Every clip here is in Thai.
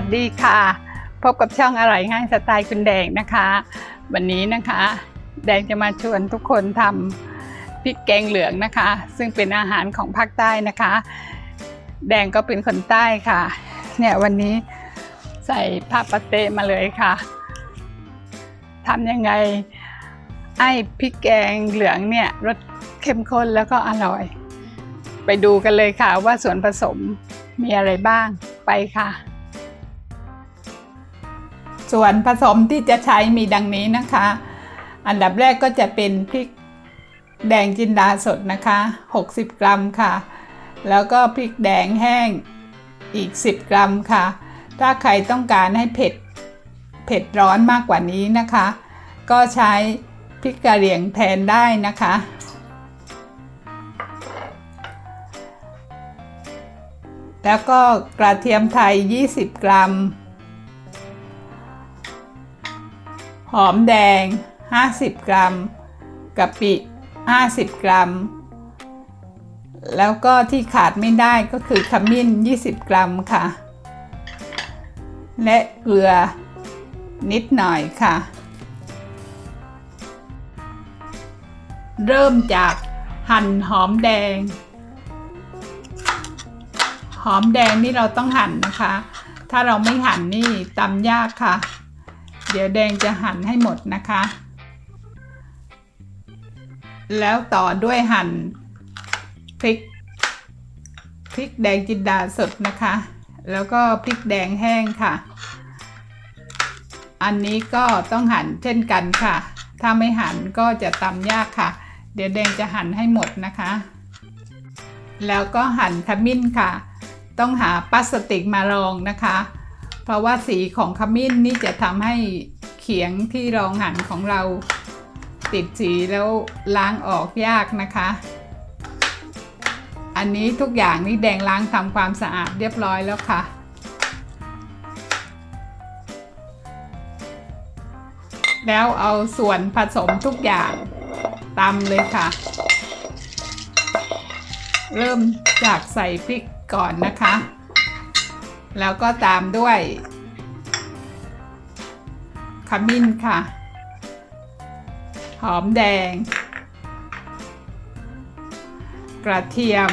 วัสดีค่ะ พบกับช่องอร่อยง่ายสไตล์คุณแดงนะคะ วันนี้นะคะ แดงจะมาชวนทุกคนทำพริกแกงเหลืองนะคะ ซึ่งเป็นอาหารของภาคใต้นะคะ แดงก็เป็นคนใต้ค่ะ เนี่ยวันนี้ใส่ผ้าปาเต้มาเลยค่ะทำยังไงไอ้พริกแกงเหลืองเนี่ยรสเข้มข้นแล้วก็อร่อย ไปดูกันเลยค่ะว่าส่วนผสมมีอะไรบ้างไปค่ะ ส่วนผสมที่จะใช้มีดังนี้นะคะ อันดับแรกก็จะเป็นพริกแดงจินดาสดนะคะ 60 กรัมค่ะ แล้วก็พริกแดงแห้งอีก 10 กรัมค่ะ ถ้าใครต้องการให้เผ็ดเผ็ดร้อนมากกว่านี้นะคะ ก็ใช้พริกกะเหรี่ยงแทนได้นะคะ แล้วก็กระเทียมไทย 20 กรัม หอมแดง 50 กรัมกะปิ 50 กรัม แล้วก็ที่ขาดไม่ได้ก็คือขมิ้น 20 กรัมค่ะ และเกลือนิดหน่อยค่ะ เริ่มจากหั่นหอมแดง หอมแดงนี่เราต้องหั่นนะคะ ถ้าเราไม่หั่นนี่ตำยากค่ะ เดี๋ยวแดงจะหั่นให้หมดนะคะ แล้วต่อด้วยหั่นพริกพริกแดงจินดาสดนะคะ แล้วก็พริกแดงแห้งค่ะ อันนี้ก็ต้องหั่นเช่นกันค่ะ ถ้าไม่หั่นก็จะตำยากค่ะ เดี๋ยวแดงจะหั่นให้หมดนะคะ แล้วก็หั่นขมิ้นค่ะ ต้องหาพลาสติกมารองนะคะ เพราะว่าสีของขมิ้นนี่จะทำให้เขียงที่รองหั่นของเราติดสีแล้วล้างออกยากนะคะ อันนี้ทุกอย่างนี่แดงล้างทำความสะอาดเรียบร้อยแล้วค่ะ แล้วเอาส่วนผสมทุกอย่างตำเลยค่ะ เริ่มจากใส่พริกก่อนนะคะ แล้วก็ตามด้วยขมิ้นค่ะ หอมแดง กระเทียม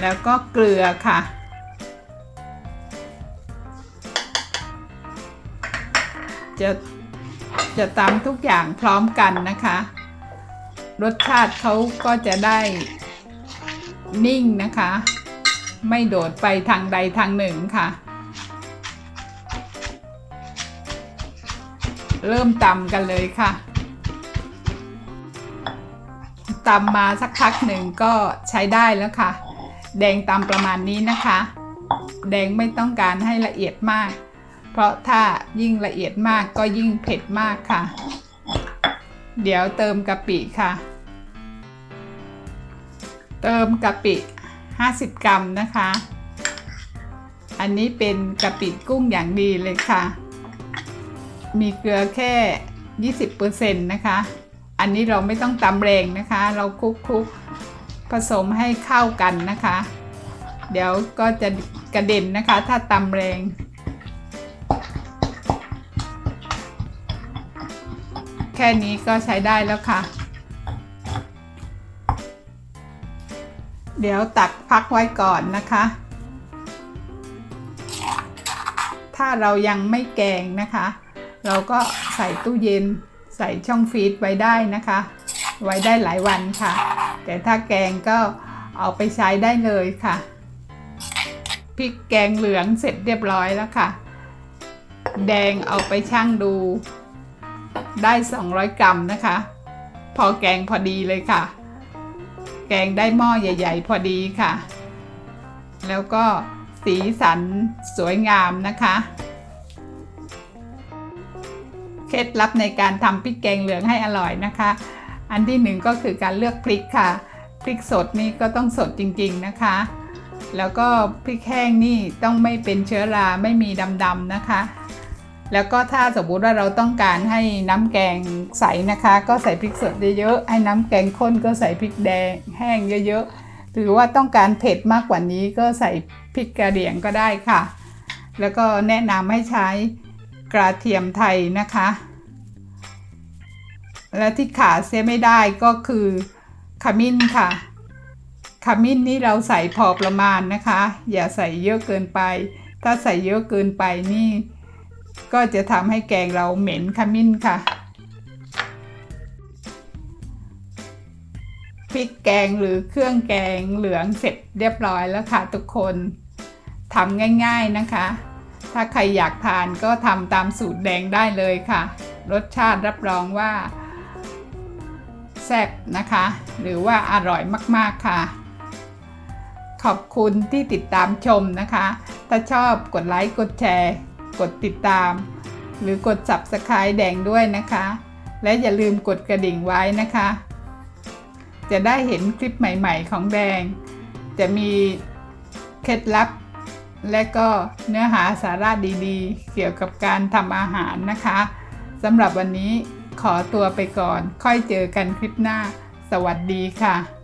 แล้วก็เกลือค่ะ จะจะตำทุกอย่างพร้อมกันนะคะ รสชาติเขาก็จะได้นิ่งนะคะ ไม่โดดไปทางใดทางหนึ่งค่ะ เริ่มตำกันเลยค่ะตำมาสักพักหนึ่งก็ใช้ได้แล้วค่ะ แดงตำประมาณนี้นะคะ แดงไม่ต้องการให้ละเอียดมาก เพราะถ้ายิ่งละเอียดมากก็ยิ่งเผ็ดมากค่ะ เดี๋ยวเติมกะปิค่ะ เติมกะปิ 50 กรัมนะคะ อันนี้เป็นกะปิกุ้งอย่างดีเลยค่ะ มีเกลือแค่ 20%นะคะ อันนี้เราไม่ต้องตำแรงนะคะ เราคลุกๆผสมให้เข้ากันนะคะ เดี๋ยวก็จะกระเด็นนะคะ ถ้าตำแรงแค่นี้ก็ใช้ได้แล้วค่ะ เดี๋ยวตักพักไว้ก่อนนะคะ ถ้าเรายังไม่แกงนะคะ เราก็ใส่ตู้เย็นใส่ช่องฟรีซไว้ได้นะคะ ไว้ได้หลายวันค่ะ แต่ถ้าแกงก็เอาไปใช้ได้เลยค่ะพริกแกงเหลืองเสร็จเรียบร้อยแล้วค่ะ แดงเอาไปชั่งดู ได้ 200 กรัมนะคะ พอแกงพอดีเลยค่ะ แกงได้หม้อใหญ่ ๆ พอดีค่ะ แล้วก็สีสันสวยงามนะคะ เคล็ดลับในการทำพริกแกงเหลืองให้อร่อยนะคะ อันที่หนึ่งก็คือการเลือกพริกค่ะ พริกสดนี่ก็ต้องสดจริงๆนะคะ แล้วก็พริกแห้งนี่ต้องไม่เป็นเชื้อราไม่มีดำๆนะคะ แล้วก็ถ้าสมมุติว่าเราต้องการให้น้ำแกงใสนะคะ ก็ใส่พริกสดเยอะๆให้น้ำแกงข้นก็ใส่พริกแดงแห้งเยอะๆ หรือว่าต้องการเผ็ดมากกว่านี้ก็ใส่พริกกระเหรี่ยงก็ได้ค่ะ แล้วก็แนะนำให้ใช้กระเทียมไทยนะคะ และที่ขาดเสียไม่ได้ก็คือขมิ้นค่ะขมิ้นนี่เราใส่พอประมาณนะคะ อย่าใส่เยอะเกินไป ถ้าใส่เยอะเกินไปนี่ ก็จะทำให้แกงเราเหม็นขมิ้นค่ะพริกแกงหรือเครื่องแกงเหลืองเสร็จเรียบร้อยแล้วค่ะทุกคนทำง่ายๆนะคะ ถ้าใครอยากทานก็ทำตามสูตรแดงได้เลยค่ะ รสชาติรับรองว่าแซ่บนะคะ หรือว่าอร่อยมากๆค่ะ ขอบคุณที่ติดตามชมนะคะ ถ้าชอบกดไลค์กดแชร์ กดติดตาม หรือกด subscribe แดงด้วยนะคะ และอย่าลืมกดกระดิ่งไว้นะคะ จะได้เห็นคลิปใหม่ๆของแดง จะมีเคล็ดลับ และก็เนื้อหาสาระดีๆ เกี่ยวกับการทำอาหารนะคะสำหรับวันนี้ขอตัวไปก่อน ค่อยเจอกันคลิปหน้า สวัสดีค่ะ